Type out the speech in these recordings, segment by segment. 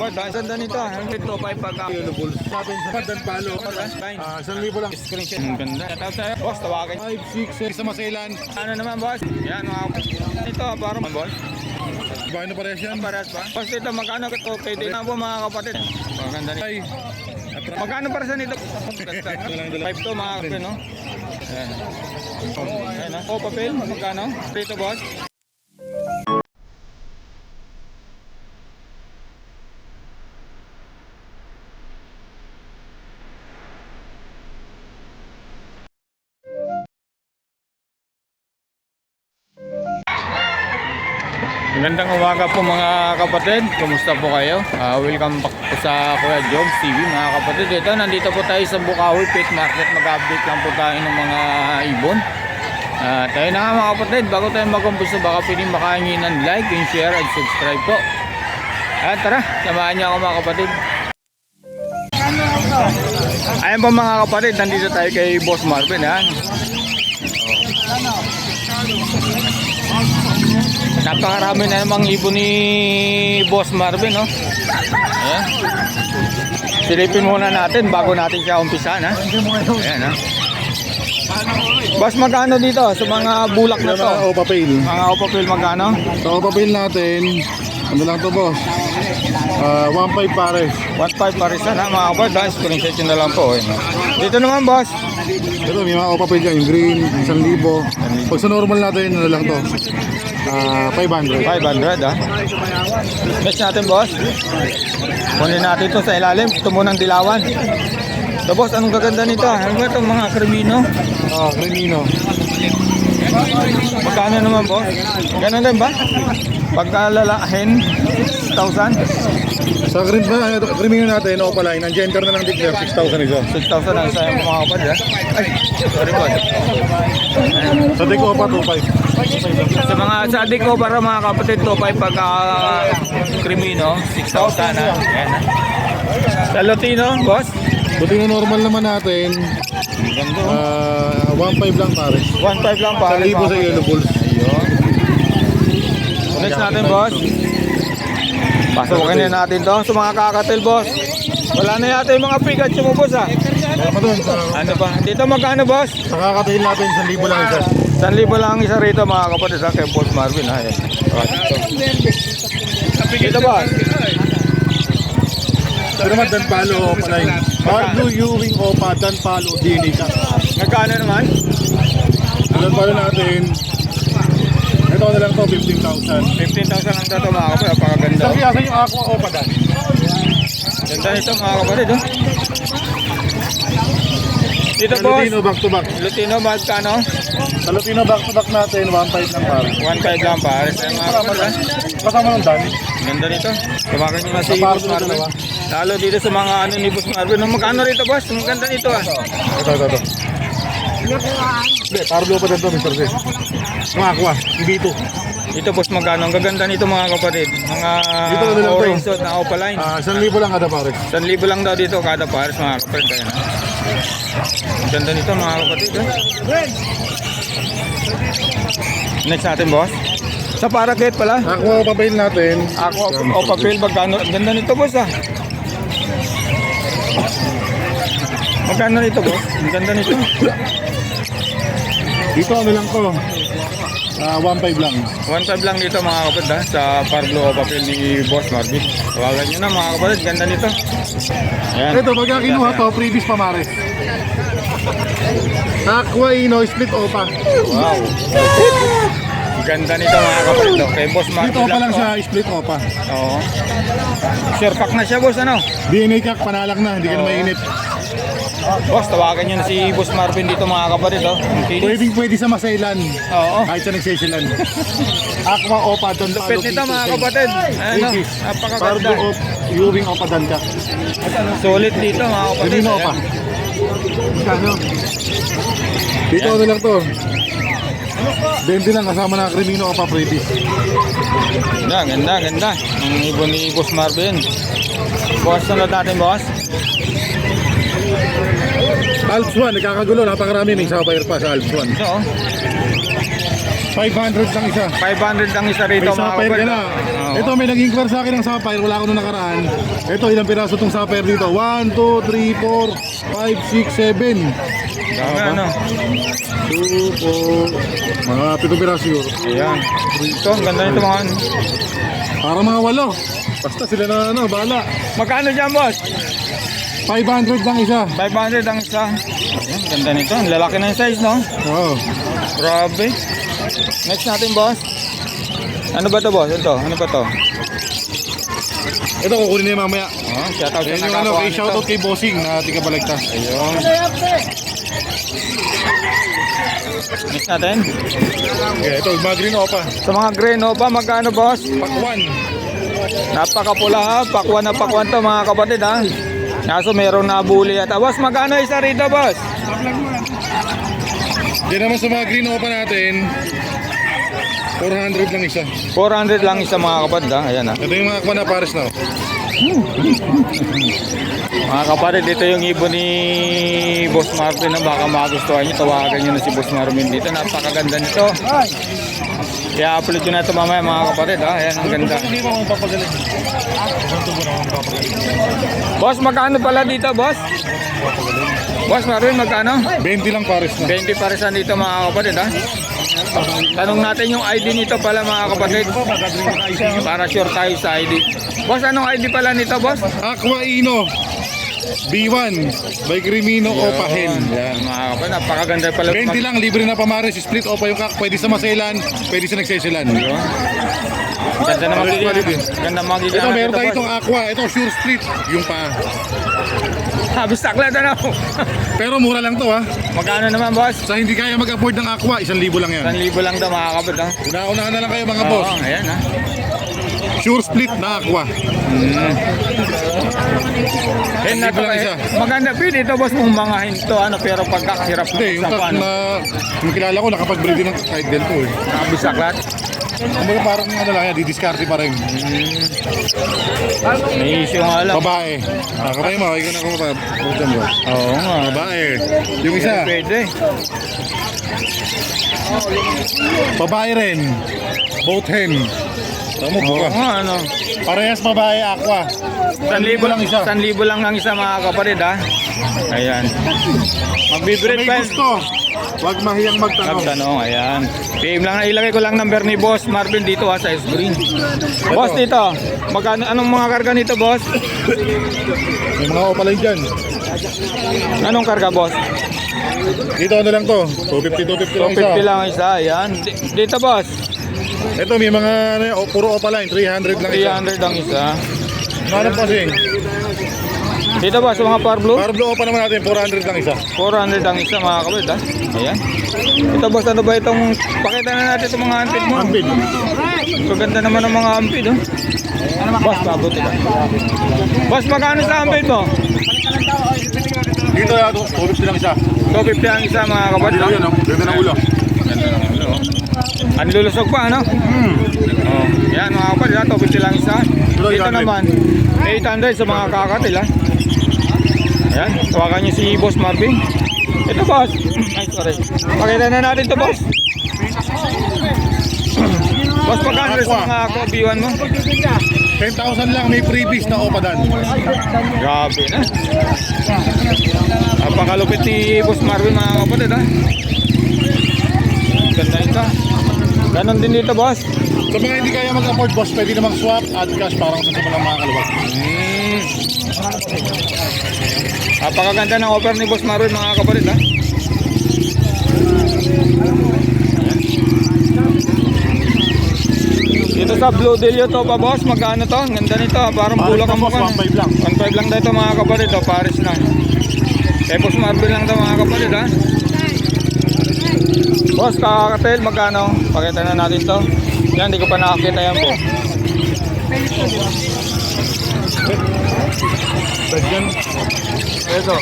kapatid. Dahil sanda nito. Helmet to, 5 pagka. Yellow Bulls. Natin sa Dan Palo. Ah, isang libo lang. Screenshot. Ang ganda. Out sa'yo. Boss, tawagin. 5, 6, sa Maselan. Ano naman, boss? Yan, mga Ito, parang boss. Bahay na parehas yan. Parehas ba? Boss, dito, magkano okay din na po, mga kapatid? Maganda nito. Ay, Magkano para sa nito? 5 to, mga kapatid, no? Ayan. Ayan, no? Oh, papel, magkano? Dito, boss. Magandang umaga po mga kapatid. Kumusta po kayo? Ah, welcome back po sa Kuya Jobs TV mga kapatid. Ito, nandito po tayo sa Bukawi Pet Market. Mag-update lang po tayo ng mga ibon. Ah, tayo na nga mga kapatid. Bago tayo mag-umpisa, baka pwede makahingi ng like and share and subscribe po. At tara, samahan niyo ako mga kapatid. Ayan po mga kapatid, nandito tayo kay Boss Marvin ha. Napakarami na namang ibon ni Boss Marvin, no? Ayan. Silipin muna natin bago natin siya umpisahan, ha? Ayan, ha? Boss, magkano dito sa mga bulak na to? na, o papel. Mga opapil magkano? Sa o papel natin, ano lang to boss? Ah, 1.5 pares. 1.5 pa rin sana, mga. Dahil screenshot yun na lang po. Ayan, no? Dito naman, boss. Ito, may mga o papel dyan. Yung green, 1,000. Pag sa normal natin, ano lang to? Ah, 500. 500, ha? Next natin, boss. Kunin natin ito sa ilalim. Ito munang dilawan. So, boss, anong gaganda nito? Ano ba itong mga krimino? Ah, Cremino. Magkano naman, boss? Ganun din ba? Pagka lalahin, 1,000? Sa green ba, Cremino natin, opaline, ang gender na lang declare, 6,000 isa. 6,000 ang sayang mga kapatid, ha? Ay, sorry po. Sa Decopa, 2.5. Sa mga sabi ko para mga kapatid to, pa pagka krimino, 6,000 ha. Yan. Sa Lutino, boss? Buti na normal naman natin, ah, 1.5 lang pares. 1.5 lang Sa pare. libo sa Yellow Bulls. Ayun. Next natin, boss. Pasukin na natin to sa mga kakatil, boss. Wala na yata yung mga Pikachu mo, boss, ha? Pa sa, Ano ba? Dito magkano, boss? sa kakatail natin, 1,000 lang isa. 1,000 lang isa rito, mga kapatid? Kay Boss Marvin, ha? Oh, ito. Dito, boss. Ito naman, Dan Palo, opaline. Barblue Ewing Opa, Dan Palo, DNA ka. Magkano naman? Dan Palo natin, ito na lang to, 15,000. 15,000 lang dito, mga kapatid. Napakaganda. Sabi asan yung Aqua Opa Dan? Ganda nito mga kapatid, oh. Dito Sa boss, Lutino, back to back. Lutino magkano? Sa Lutino, back to back natin, 1.5 lang pare. 1.5 lang pares na mga kapatid. Kasama ng Dan. Ganda nito. Tumakan nyo na si Sa Pablo Marvin. Lalo dito sa mga ano ni Boss Marvin. Ang Magkano rito boss? Ang ganda nito ah. Ito, ito, ito. Hindi, Pablo pa din to, Mr. C. Yung Aqua, B2. Ito boss magkano? Ang gaganda nito mga kapatid. Mga Dito na lang to. orange suit na opaline. Ah, 1,000 lang kada pare. 1,000 lang daw dito kada pares mga kapatid. Ayan. Ang Ganda nito mga kapatid. Oh. Next natin boss. Sa paraket pala. Aqua papel natin. Ako, o papel, magkano? Ang ganda nito, boss, ah. Magkano nito, boss? Ang ganda nito. Dito ano lang to. Ah, 1.5 lang. 1.5 lang dito, mga kapatid, ha? Sa Pablo o papel ni Boss Marvin. Tawagan nyo na, mga kapatid. Ganda nito. Ayan. Ito, pagka kinuha to, previous pamares. Aqua Ino, split Opa. Wow. Ganda nito, mga kapatid. oh. Kay Boss Marvin. Dito pa lang to. siya, split Opa. Oo. Sure pack na siya, boss, ano? DNA kak, panalak na, hindi ka na mainit. Boss, tawagan nyo na si Boss Marvin dito, mga kapatid, oh. Ang kinis. Pwedeng pwede sa Masailan. Oo. Kahit sa nagsisilan. Aqua Opa, Don Palo. Pet nito, mga kapatid. Ano? Napakaganda. Pardo Op, Ewing Opa, Dan ka. Solid dito, mga kapatid. Pwede Opa. Kano? Dito ano lang to. 20 lang kasama na Crimino Opa Pretty. Ganda, ganda, ganda. Ang ibon ni Boss Marvin. Boss, sunod natin, boss. Alps 1, nagkakagulo, napakarami may sapphire pa sa Alps 1. Ito, oh. 500 lang isa. 500 lang isa rito, May mga sapphire ka kapatid. na. Oo. Ito may nag-inquire sa akin ng sapphire, wala ako nung nakaraan. Ito ilang piraso tong sapphire dito? 1, 2, 3, 4, 5, 6, 7. Dami ano. 2, 4, mga 7 piraso siguro. Ayan. Ito, ang ganda nito mga ano. Para mga walo. Basta sila na ano, bahala. Magkano dyan, boss? 500 lang isa. 500 ang isa. Ayan, ganda nito. Ang lalaki na yung size, no? Oo. Grabe. Next natin, boss. Ano ba to, boss? Ito, ano ba to? Ito kukunin niya mamaya. Oh, shout out sa Yan yung ano, kay shoutout kay Bossing na tiga baligtas. Ayun. Next natin. Okay, ito, mga green opa. Sa mga green ba, magkano, boss? Pakwan. Napakapula ha. Pakwan na pakwan to, mga kapatid, ha? Kaso meron nabuli at boss, magkano isa rito, boss? Yan naman sa mga green opa natin. 400 lang isa. 400 lang isa, mga kapatid, ha? Ayan, ha? Ito yung mga kwan na pares na. oh. Mga kapatid, dito yung ibon ni Boss Marvin na baka magustuhan nyo. Tawagan nyo na si Boss Marvin dito. Napakaganda nito. Kaya upload ko na ito mamaya mga kapatid. Ha? Ayan, ang ganda. Hindi mo papagaling. Boss, magkano pala dito, boss? Boss Marvin, magkano? 20 lang pares na. 20 parisan dito mga kapatid, ha? Tanong natin yung ID nito pala mga kapatid. Para sure tayo sa ID. Boss, anong ID pala nito, boss? Aqua Ino. B1 by Crimino Opa Hen. Yan, mga kapatid. Napakaganda pala. 20 lang, libre na pamares. Split opa yung kak. Pwede sa maselan, pwede sa nagseselan. Yun. Ganda na magiging. Ganda magiging. Ito, meron tayo itong aqua. Ito, sure split. Yung pa. Sabi saklat ano. Pero mura lang to ha. Magkano naman, boss? Sa hindi kaya mag-afford ng aqua, 1,000 lang yan. 1,000 lang daw mga ha? Una-unahan na lang kayo mga boss. Oo, ayan, ha? Sure split na aqua. Then, na Libre lang isa. Maganda pwede ito, boss, mong mga hinto, ano, pero pagkakahirap Hindi, yung, sa tat paano. na yung kilala ko nakapag-breed din ng kahit ganito eh. Sabi saklat. Kumbaga parang ano lang yan, didiskarte pa rin. May issue nga lang. Babae. Ah, kamay mo, ikaw na kumapag. Mo. Oo nga. Babae. Yung isa, Pwede. babae rin. Both hen. Tama mo, Oo ano. Parehas babae, aqua. 1,000 lang isa. 1,000 lang ang isa mga kapatid, ha? Ayan. Magbibreed May pa. gusto. Huwag mahiyang magtanong. Nagtanong, ayan. PM lang na ilagay ko lang number ni Boss Marvin dito ha sa screen. Boss dito, magkano anong mga karga nito, boss? May mga opalay dyan. Anong karga, boss? Dito ano lang to? 250, 250 lang isa. 250 lang isa, ayan. Di- Dito, boss. Ito may mga ano, oh, puro opaline, 300 lang isa. 300 ang isa. Hanap kasi. Dito, boss, sa mga par blue. Para blue opa naman natin, 400 lang isa. 400 ang isa, mga kapatid, ha? Ayan. Ito, boss, ano ba itong... Pakita na natin itong mga ampid mo. Ambid. Maganda naman ang mga ampid, oh. Boss, pabuti ka. Boss, magkano sa ampid mo? Dito yan, 250 lang isa. 250 ang isa, mga kapatid, ha? Ayun, oh, ganda ng ulo. Ganda ng ulo, oh. Ang lulusog pa, ano? Hmm. Oh, yan mga kapatid, ha? 250 lang isa. Dito 800. naman, 800 sa mga kakatil, ha? Ayan, tawagan niyo si Boss Marvin. Ito, boss. Ay, sorry. Pakita na natin to boss. boss, pagkano sa mga B1 mo? 10,000 lang, may freebies na opadan. Grabe na. Napakalupit ni Boss Marvin, mga kapatid, ha? Ganda ito. Ganon din dito, boss. Sa mga hindi kaya mag-afford, boss, pwede namang swap, add cash, parang sa mga mga kalawag. Mm. Napakaganda ng offer ni Boss Marvin mga kapatid ha. Dito sa Blue Delio to pa boss, magkano to? Ang Ganda nito, parang ang boss, mukha. 1.5 lang. 1.5 lang dito mga kapatid, oh, Paris na. Kay Boss Marvin lang to mga kapatid ha. Boss, kakakatel, magkano? Pakita na natin to. Yan, hindi ko pa nakakita yan po. Dagyan. Ito.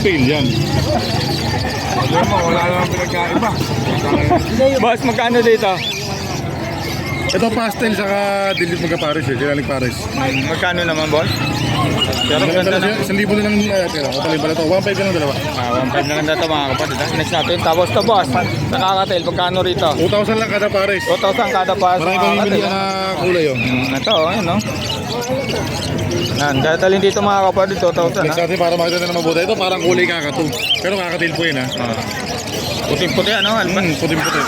Fail yan. Alam mo, wala naman pinagkaiba. Boss, magkano dito? Ito pastel saka dilit mga pares eh, kailangan pares. Magkano naman boss? Pero ganda na. Isang libo na lang uh, tira. Kapalay pala to. 1.5 ka ng dalawa. Ah, 1.5 na lang dito mga kapatid. ha? Next natin. Tapos to boss. Nakakatil. Pagkano rito? 2,000 lang kada pares. 2,000 kada pares. Marami kapatid, bibili na kulay oh. Hmm, ito, ayun no. Yan, dadalhin dito mga kapatid, 2,000 Next ha. natin para makita na mabuti. Ito parang kulay kakatu. Pero kakatil po yun ha. Ah. Puting-puti ano, alba. Hmm, puting-puti.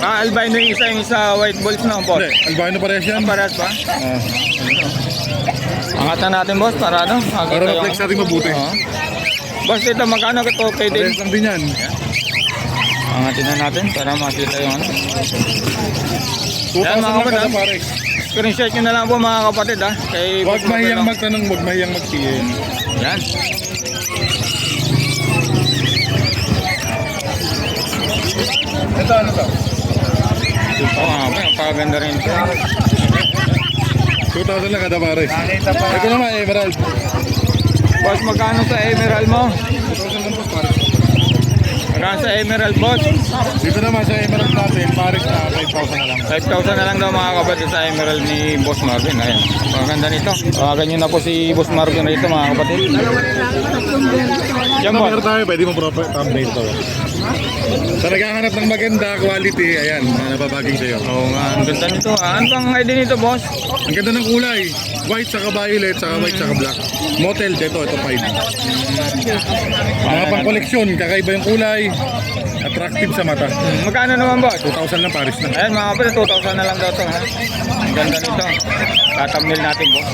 Ah, albino yung isa, yung isa white balls na, boss. Hindi, albino parehas yan. Paras ba? Ah, Angatan natin, boss, para ano? Para yung- ma-flex natin mabuti. Oo. Boss, ito, magkano ito kay din? Parehas lang din yan. Angatin na natin para makita yung ano. 2,000 Yan, mga lang kada kapatid, pares. Screenshot nyo na lang po mga kapatid ha. Kay Huwag Boss mahiyang magtanong, huwag mahiyang mag-PM. Yan. Ito ano to? Oo nga, oh, napakaganda rin ito. 2,000 lang kada pares. Ito naman, Emerald. Boss, magkano sa emerald mo? 2,000 lang po pares. Magkano sa emerald, boss? Dito naman sa Emerald natin, pares na 5,000 na lang. 5,000 na lang daw mga kapatid sa emerald ni Boss Marvin. Ayan. Maganda nito. Tawagan nyo na po si Boss Marvin rito mga kapatid. Yan, boss. meron tayo, pwede mo proper thumbnail to. Sa naghahanap ng maganda, quality, ayan, mga napapaging sa'yo. Oo nga, ang ganda nito. ah. Ano bang ID nito, boss? Ang ganda ng kulay. White, saka violet, saka white, saka black. Motel, dito, ito 5. Mga pang koleksyon, kakaiba yung kulay. Attractive sa mata. Hmm, Magkano naman, boss? 2,000 lang pares na. Ayan mga kapatid, 2,000 na lang daw ito. Ha? Ang ganda nito. Tatamnil natin, boss.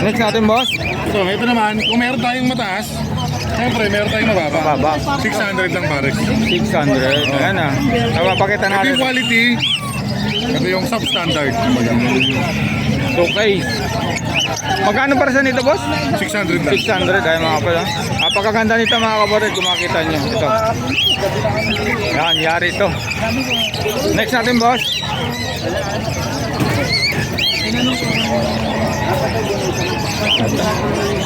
Next natin, boss. So, ito naman, kung meron tayong mataas, siyempre, meron tayong mababa. Baba. 600 lang pares. 600. Ayan ah. Napapakita Ito natin. yung quality, ito yung substandard. kumbaga. 2K. Magkano para sa nito, boss? 600 lang. 600 ay mga kapatid. ah. Napakaganda nito mga kapatid kung makita nyo. Ito. Yan, yari ito. Next natin, boss.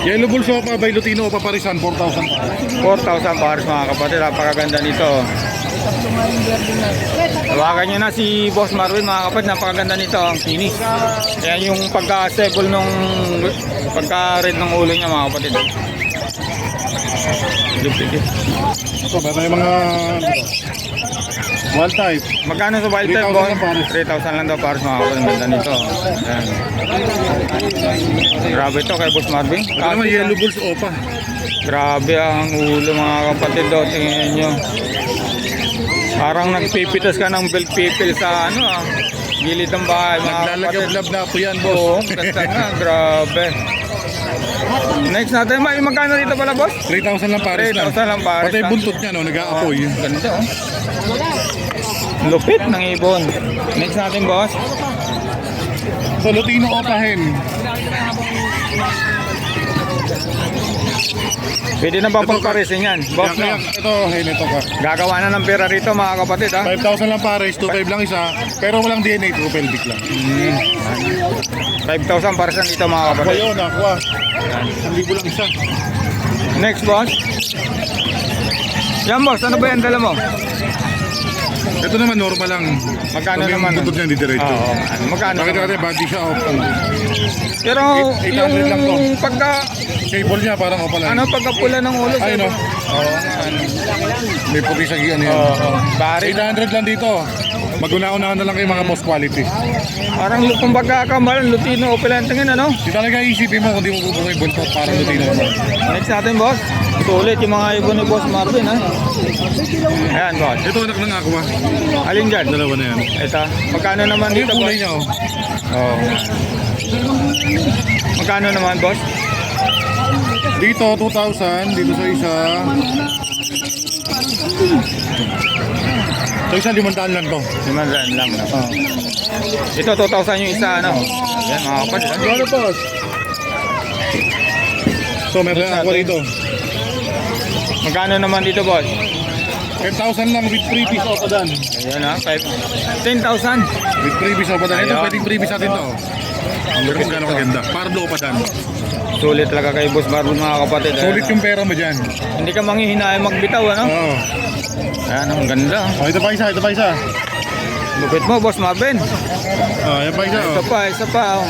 Yellow Bull Sopa by Lutino Opa Parisan, 4,000 pares. 4,000 pares mga kapatid. Napakaganda nito. Tawagan nyo na si Boss Marvin mga kapatid. Napakaganda nito. Ang kinis. Yan yung pagka-stable nung pagka-red ng ulo niya mga kapatid. Lupit Ito, meron tayong mga wild type. Magkano sa wild 3,000 type pares. 3,000 lang daw pares mga kapatid. Ang Ganda nito. Ayan. Grabe ito kay Boss Marvin. Ito naman Yellow Bulls Opa. Grabe ang ulo mga kapatid do. Tingnan nyo. Parang nagpipitas ka ng belt pipil sa ano ah. Gilid ng bahay mga. Naglalagab-lab na po yan, Oo, boss. ganda nga. Grabe. Next natin, may magkano dito pala boss? 3,000 lang pares na. 3,000 lang pares Pati na. buntot niya, no, nag-aapoy. Ganda oh. Lupit ng ibon. Next natin boss. So, Lutino Opa Hen. Pwede na ba pang parisin yan? Boss no? kaya, ito, hen, ito ka. Gagawa na ng pera rito mga kapatid ha. 5,000 lang pares, 2,500 lang isa. Pero walang DNA, true pelvic lang. 5,000 parisan dito mga Aqua kapatid. yun, aqua. Ang libo lang isa. Next boss. Yan boss, ano ba yan dala mo? Ito naman, normal lang. Magkano yung naman? buntot niya, hindi diretso. Oo. Ano, magkano? Bakit natin, body siya, opa. Pero 800 yung lang to. pagka Cable niya, parang opa lang. ano pagka pula ng ulo sa'yo? oh. Oo. ano. May puti sa giyan yan. Oo. Bari. 800 lang dito. Mag-una-unahan na lang kayo mga boss quality. Parang kumbaga kamalan Lutino o Pilantangin ano? Di talaga isipin mo kung di mo bubuhay buntot parang lutino. Next natin boss. Sulit yung mga ibon ni Boss Marvin ha. Ayan boss. Ito anak ng aqua. Alin dyan? Dalawa na yan. Ito. Magkano naman yung dito boss? niya oh? Oo. Magkano naman boss? Dito 2,000, dito sa isa. Sa isa limandaan lang to. Limandaan lang. No? Ah. Ito 2,000 yung isa ano. Ayan mga kapatid. Ano boss? So meron ako dito. Magkano naman dito boss? 10,000 lang with freebies o padan. Ayan ha. Five- 10,000. With freebies o padan. Ito Ayun. pwedeng freebies natin to. Ang lupit gano'ng kaganda. Pardo o padan. Sulit talaga kay Boss Marvin mga kapatid. Ayan, Sulit ha? yung pera mo dyan. Hindi ka manghihinayang magbitaw ano? Oo. Ayan ang ganda. Oh, ito pa isa, ito pa isa. Lupit mo, Boss Marvin. Ah, yan pa isa. Isa Oh. pa, isa pa. Oh.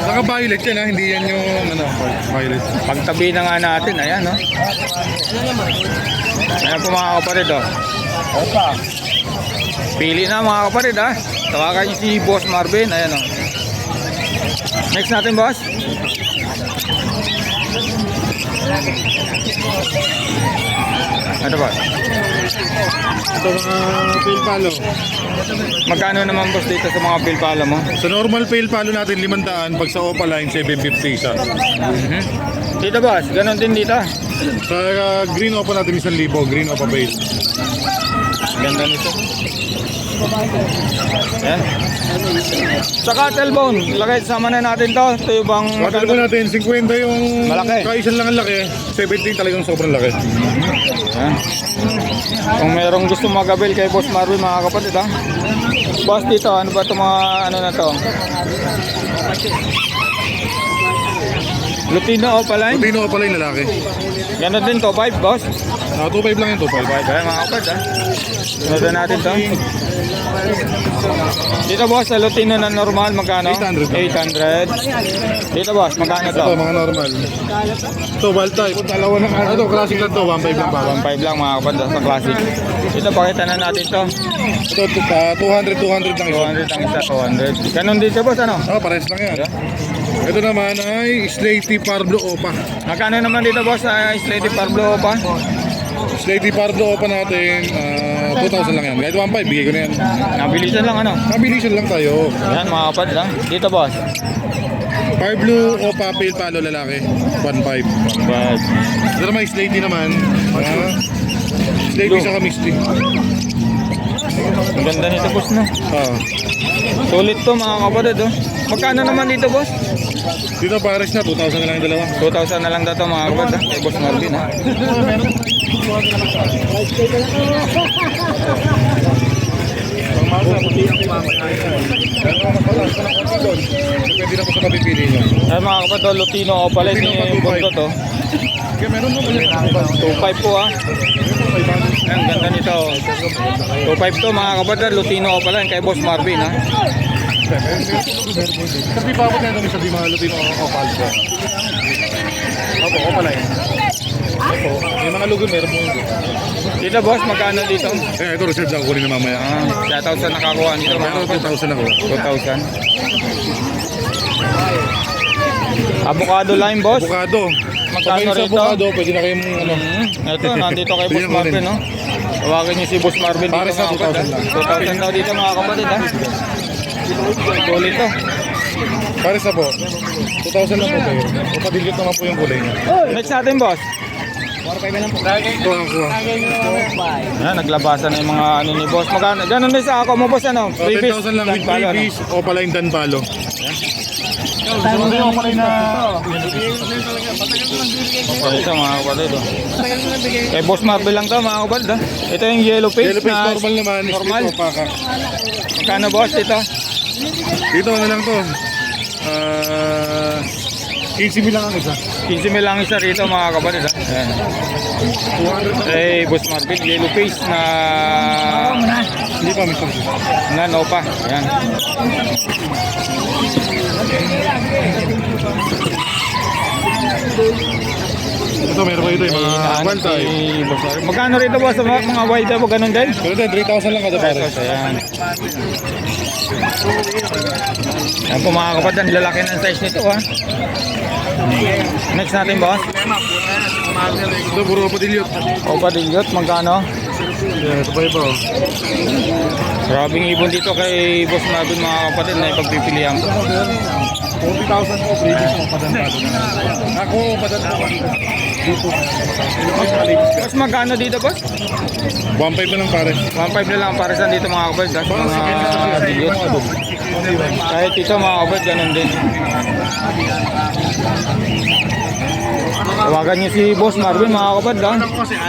Naka-violet yan ha, hindi yan yung ano, violet. Pagtabi na nga natin, ayan, no? Ayan po mga kapatid, oh. Pili na mga kapatid, ha? Tawagan niyo si Boss Marvin, ayan, oh. Next natin, boss. Ano ba? Ito mga pale palo. Magkano naman boss dito sa mga pilpala mo? Sa normal pale palo natin, 500. Pag sa Opaline, 750 isa. Mhm. Dito boss, ganon din dito. Sa uh, green Opa natin, 1,000. Green Opa pale. Ganda nito. Ayan. Sa cuttlebone, lagay sama na natin to. Ito yung bang Total ko natin, 50 yung Malaki. kaisan lang ang laki. 17 talagang sobrang laki. Ayan. Kung merong gusto magabil kay Boss Marvin mga kapatid ha. Boss dito, ano ba itong mga ano na to? Lutino o pala? Lutino Opa line lalaki. Ganon din to, 5 boss. Ah, 2.5 lang yung 2.5. Kaya mga kapatid ha. Sunod natin to. Dito boss, sa Lutino na normal, magkano? 800. 800. Dito boss, magkano to? Ito, mga normal. Ito, wild type. Dalawa na ano. Ito, classic lang to. 1.5 lang pa. 1.5 lang mga kapatid sa classic. Dito, pakita na natin to. Ito, uh, 200, 200 lang ito. 200 ang isa, 200. Ganon dito boss, ano? Ah, pares lang yan. Ito naman ay Slaty Parblo Opa. Magkano naman dito boss sa Slady Parblo pa? Slaty Parblo Opa natin, ah, 2,000 lang yan. Kahit 1.5, bigay ko na yan. Nabilisan lang ano. Mabilisan lang tayo. Yan mga kapatid ha. Dito boss. Parblo Opa, pale palo lalaki, 1.5. Bad. Ito naman, Slaty naman. Ah, Slaty sa Misty. Ang ganda nito boss no. Ah. Sulit to mga kapatid oh. Magkano naman dito boss? Dito pares na, 2,000 na lang yung dalawa. 2,000 na lang daw mga kapatid. Kay boss Marvin ha. Pwede na po sa kapipili nyo. Ay mga kapatid oh, Lutino o pala ni pa, 2.5. Bunto to. Kaya meron mo 2.5 po. Ay, Ang ganda nito. oh. 2.5 to mga kapatid. Lutino o pala kay boss Marvin ha. Kasi pa ako na ito sa di mga Lutino Opal ko. Opo, Opal yan. Opo, may mga lugo meron mo. Dito boss, magkano dito? Eh, ito reserve lang kunin na mamaya. Ah, shoutout sa nakakuha nito mga Meron kapatid. 2,000 ako. 2,000. Avocado lime boss. Avocado. Magkano rito? avocado, pwede na kayong ano. Mm, ito, nandito kay Boss Marvin, rin. no? Tawagan niyo si Boss Marvin dito mga kapatid. 2,000 lang. 2,000 daw dito mga kapatid, ha? Sulit to. Pares na po. 2,000 lang po kayo. Kapadilyot naman po yung kulay niya. Next natin, boss. Ito ang kuha. Yan, naglabasan na yung mga ano ni boss. Magkano? Ganun din sa ako mo, boss, ano? Oh, 10,000 lang with palo, ano? freebies. Opaline Dan Palo. Opaline na... Oh, ito mga kapatid, oh. Kay Boss Marvin lang to, mga kapatid, ha? Ito yung yellow face Yellow face na... normal naman. Normal. Split opaka. Magkano, boss, ito? Dito ano lang to. Ah... 15 mil lang ang isa. 15 mil lang isa rito, mga kapatid, ha? Ayan. 200 Kay Boss Marvin, yellow face na... Hindi pa mismo. na Nova. Ayan. Ito meron kayo ito yung mga si Boss Marvin. Magkano rito boss sa mga, mga white type? Ganun din? Pero ito 3,000 lang kada pare. Ayan. Ayan po mga kapatid, ang lalaki ng size nito ha. Next natin boss. Ito puro padilyot. Opa Dilgot, magkano? Yeah, ito pa iba. Grabing ibon dito kay Boss Marvin mga kapatid na ipagpipilihan po. 40,000 po, previous mo, padantado na. Ako, padantado dito. Boss, magkano dito boss? 1.5 na lang pare. 1.5 na lang para sa dito mga kapatid. Mga Dilgot. Kahit ito mga kapatid, ganun din. Tawagan niyo si Boss Marvin mga kapatid ha.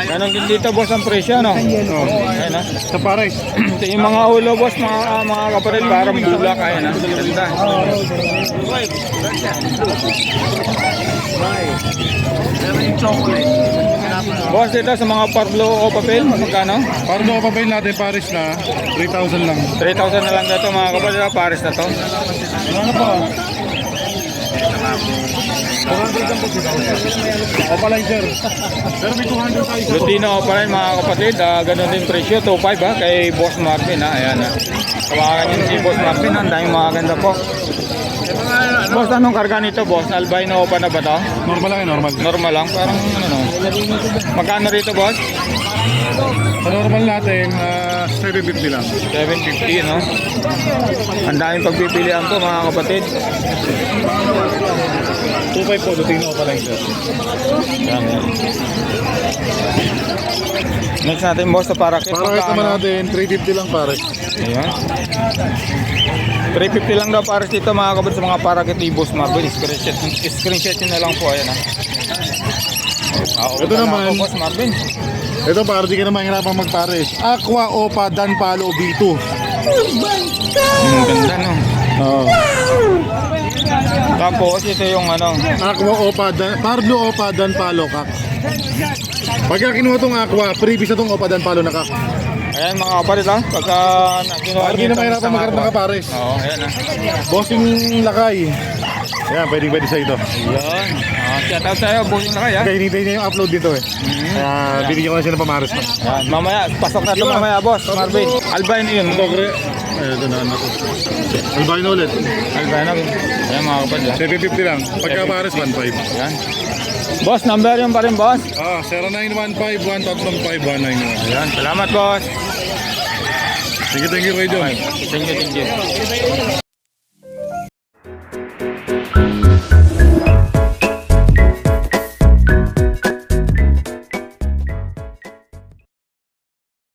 Ganun din dito boss ang presyo no. Oh. Ayan ha. Sa pares. Ito yung mga ulo boss mga, mga kapatid para bulak ayan ha. Ganda. Boss, dito sa mga parlo o papel, magkano? Para doon papel natin, Paris na, 3,000 lang. 3,000 na lang dito mga kapatid, ah, pares na to. Ano pa? Opalizer. Pero may 200 tayo. Lutino pa rin mga kapatid, ah, ganun din presyo, 2.5 ha, kay Boss Marvin ha, ayan ha. Tawagan niyo si Boss Marvin, ang daming mga ganda po. Boss, anong karga nito boss? Albino pa na ba to? Normal lang eh, normal. Normal lang, parang ano. Magkano rito boss? Sa normal natin, ah, 750 lang. 750 no? Ang daming pagpipilian po mga kapatid. 2.5 po, luting na opalizer. Yan, yan. Next natin boss sa parakit. Para kita naman natin, 350 lang pare. Ayan. 350 lang daw para dito mga kapatid sa mga parakit ni Boss Marvel. Screenshot, screenshot nyo na lang po. Ayan ha. Ah, Ito naman. Ako, Boss Marvin. Ito para di ka na mahirapan magpares. Aqua Opa Dan Palo B2. Ang ganda no. Oo. Tapos ito yung ano. Aqua Opa Dan, Pardo Opa Dan Palo kak. Pagka kinuha tong Aqua, previous na tong Opa Dan Palo na kak. Ayan mga kapatid ha. Pagka na- kinuha Para di na mahirapan magkaroon ng kapares. Oo, ayan ha. Bossing lakay. Ayan, pwede pwede sa ito. Ayan. Ah, shout out sa'yo, bossing na kaya. Kaya hinintay niya yung upload dito eh. Mhm. Kaya binigyan ko na siya ng pamares pa. Ayan, mamaya, pasok na ito mamaya, boss. Marvin. Albino yun. Ito, gre. Ay, ito na to. Albino ulit. Albino. Ayan mga kapatid ha. 750 lang. Pagka pares, 1.5. Ayan. Boss, number yun pa rin, boss. Ah, 0915-135-191. Ayan, salamat, boss. Thank you, thank you, Kuya John. Okay. Thank you, thank you.